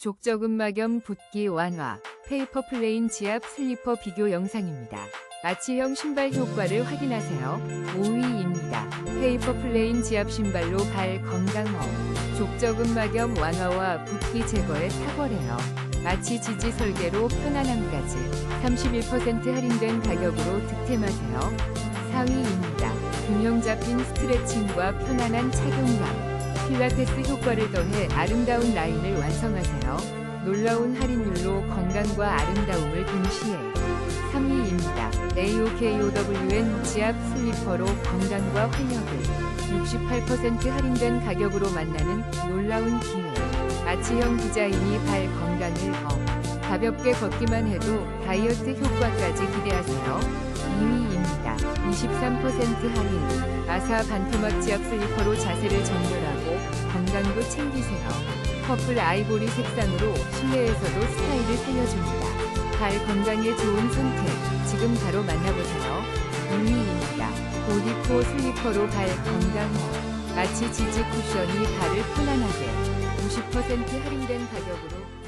족저근막염 붓기 완화, 페이퍼 플레인 지압 슬리퍼 비교 영상입니다. 아치형 신발 효과를 확인하세요. 5위입니다. 페이퍼 플레인 지압 신발로 발 건강업, 족저근막염 완화와 붓기 제거에 탁월해요. 아치 지지 설계로 편안함까지 31% 할인된 가격으로 득템하세요. 4위입니다. 균형 잡힌 스트레칭과 편안한 착용감. 필라테스 효과를 더해 아름다운 라인을 완성하세요. 놀라운 할인율로 건강과 아름다움을 동시에 3위입니다. AOKOWN 지압 슬리퍼로 건강과 활력을 68% 할인된 가격으로 만나는 놀라운 기회. 아치형 디자인이 발 건강을 업. 가볍게 걷기만 해도 다이어트 효과까지 기대하세요. 2위입니다. 23% 할인. 아사 반토막 지압 슬리퍼로 자세를 정렬하고 건강도 챙기세요. 퍼플 아이보리 색상으로 실내에서도 스타일을 살려줍니다. 발 건강에 좋은 선택. 지금 바로 만나보세요. 2위입니다. 보디코 슬리퍼로 발 건강업. 아치 지지 쿠션이 발을 편안하게 90% 할인된 가격으로